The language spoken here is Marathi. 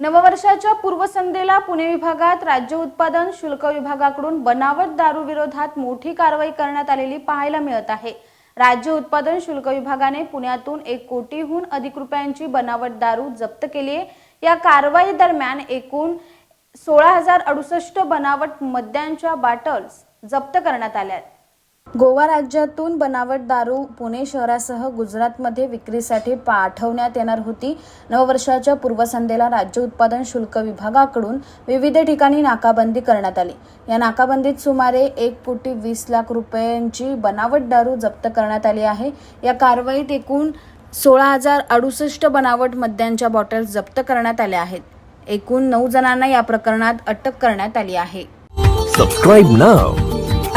नववर्षाच्या पूर्वसंध्येला पुणे विभागात राज्य उत्पादन शुल्क विभागाकडून बनावट दारू विरोधात मोठी कारवाई करण्यात आलेली पाहायला मिळत आहे राज्य उत्पादन शुल्क विभागाने पुण्यातून एक कोटीहून अधिक रुपयांची बनावट दारू जप्त केली आहे या कारवाई दरम्यान एकूण सोळा हजार अडुसष्ट बनावट मद्यांच्या बाटल्स जप्त करण्यात आल्या आहेत. गोवा राज्यातून बनावट दारू पुणे शहरासह गुजरातमध्ये विक्रीसाठी पाठवण्यात येणार होती. नववर्षाच्या पूर्वसंध्येला राज्य उत्पादन शुल्क विभागाकडून विविध ठिकाणी नाकाबंदी करण्यात आली. या नाकाबंदीत सुमारे एक कोटी वीस लाख रुपयांची बनावट दारू जप्त करण्यात आली आहे. या कारवाईत एकूण सोळा हजार अडुसष्ट बनावट मद्यांच्या बॉटल्स जप्त करण्यात आल्या आहेत. एकूण नऊ जणांना या प्रकरणात अटक करण्यात आली आहे. Subscribe now.